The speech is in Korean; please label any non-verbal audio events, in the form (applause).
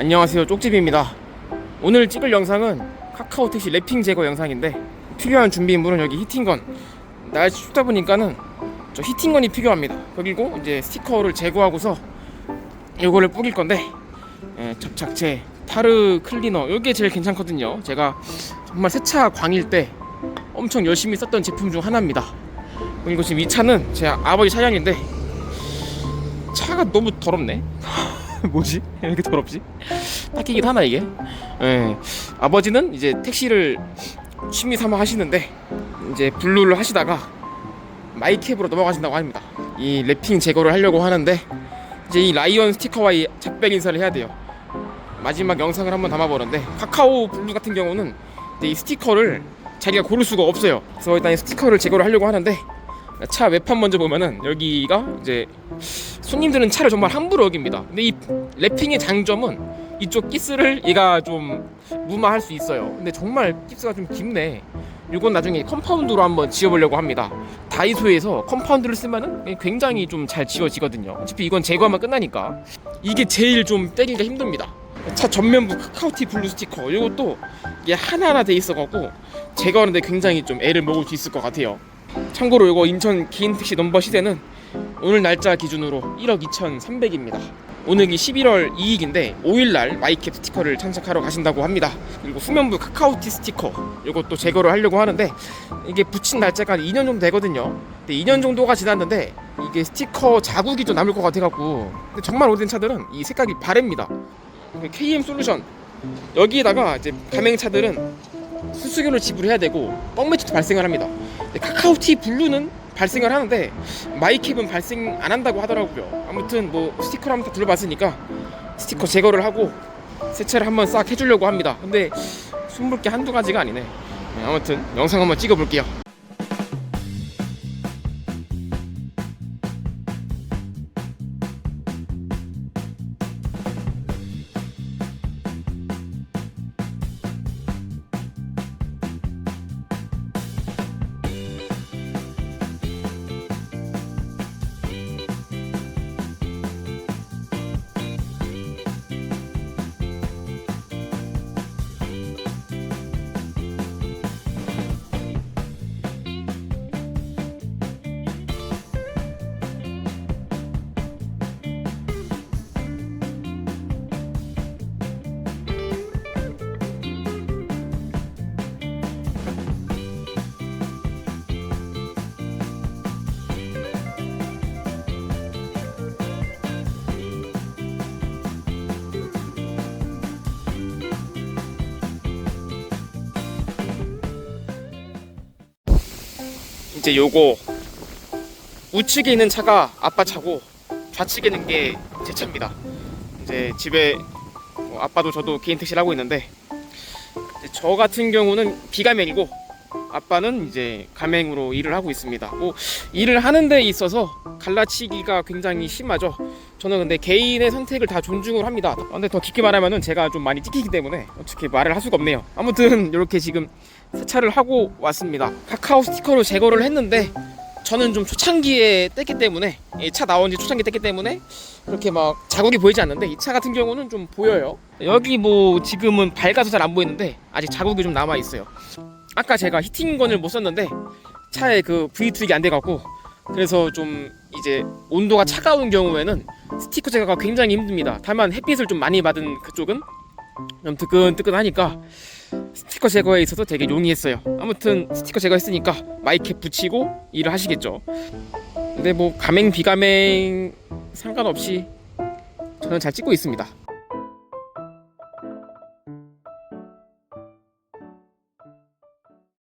안녕하세요 쪽집입니다. 오늘 찍을 영상은 카카오 택시 랩핑 제거 영상인데 필요한 준비물은 여기 히팅건. 날씨 춥다 보니까는 저 히팅건이 필요합니다. 그리고 이제 스티커를 제거하고서 요거를 뿌릴 건데 예, 접착제 타르 클리너 이게 제일 괜찮거든요. 제가 정말 세차 광일 때 엄청 열심히 썼던 제품 중 하나입니다. 그리고 지금 이 차는 제 아버지 차량인데 차가 너무 더럽네 (laughs) 뭐지? 왜 이렇게 더럽지? 닦이긴 하나 이게? 예. 아버지는 이제 택시를 취미 삼아 하시는데 이제 블루를 하시다가 마이캡으로 넘어가신다고 합니다. 이 랩핑 제거를 하려고 하는데 이제 이 라이언 스티커와 이 작별 인사를 해야 돼요. 마지막 영상을 한번 담아보는데 카카오 블루 같은 경우는 이 스티커를 자기가 고를 수가 없어요. 그래서 일단 이 스티커를 제거를 하려고 하는데 차 외판 먼저 보면은 여기가 이제 손님들은 차를 정말 함부로 여깁니다. 근데 이 랩핑의 장점은 이쪽 기스를 얘가 좀 무마할 수 있어요. 근데 정말 기스가 좀 깊네. 이건 나중에 컴파운드로 한번 지워보려고 합니다. 다이소에서 컴파운드를 쓰면은 굉장히 좀 잘 지워지거든요. 어차피 이건 제거하면 끝나니까. 이게 제일 좀 떼기가 힘듭니다. 차 전면부 카카오티 블루 스티커 이것도 이게 하나하나 돼 있어갖고 제거하는데 굉장히 좀 애를 먹을 수 있을 것 같아요. 참고로 이거 인천 개인 택시 넘버 시세는 오늘 날짜 기준으로 1억 2,300입니다. 오늘이 11월 2일인데 5일날 마이캡 스티커를 장착하러 가신다고 합니다. 그리고 후면부 카카오티 스티커 이것도 제거를 하려고 하는데 이게 붙인 날짜가 한 2년 정도 되거든요. 근데 2년 정도가 지났는데 이게 스티커 자국이 좀 남을 것 같아갖고 근데 정말 오래된 차들은 이 색깔이 바랍니다. KM 솔루션 여기에다가 이제 가맹차들은 수수료를 지불해야 되고 뻥매치도 발생을 합니다. 카카오티 블루는 발생을 하는데 마이캡은 발생 안 한다고 하더라고요. 아무튼 뭐 스티커를 한번 다 둘러봤으니까 스티커 제거를 하고 세차를 한번 싹 해주려고 합니다. 근데 숨을 게 한두 가지가 아니네. 네, 아무튼 영상 한번 찍어볼게요. 이제 요거 우측에 있는 차가 아빠 차고 좌측에 있는 게 제 차입니다. 이제 집에 어, 아빠도 저도 개인 택시를 하고 있는데 저 같은 경우는 비가맹이고 아빠는 이제 가맹으로 일을 하고 있습니다. 뭐 일을 하는 데 있어서 갈라치기가 굉장히 심하죠. 저는 근데 개인의 선택을 다 존중을 합니다. 근데 더 깊게 말하면은 제가 좀 많이 찍히기 때문에 어떻게 말을 할 수가 없네요. 아무튼 이렇게 지금 세차를 하고 왔습니다. 카카오 스티커로 제거를 했는데 저는 좀 초창기에 뗐기 때문에 이차 나온 지 초창기 뗐기 때문에 그렇게 막 자국이 보이지 않는데 이 차 같은 경우는 좀 보여요. 여기 뭐 지금은 밝아서 잘 안 보이는데 아직 자국이 좀 남아 있어요. 아까 제가 히팅건을 못 썼는데 차에 그 V 투입이 안 돼갖고 그래서 좀 이제 온도가 차가운 경우에는 스티커 제거가 굉장히 힘듭니다. 다만 햇빛을 좀 많이 받은 그쪽은 좀 뜨끈뜨끈하니까 스티커 제거에 있어서 되게 용이했어요. 아무튼 스티커 제거했으니까 마이캡 붙이고 일을 하시겠죠. 근데 뭐 가맹 비가맹 상관없이 저는 잘 찍고 있습니다.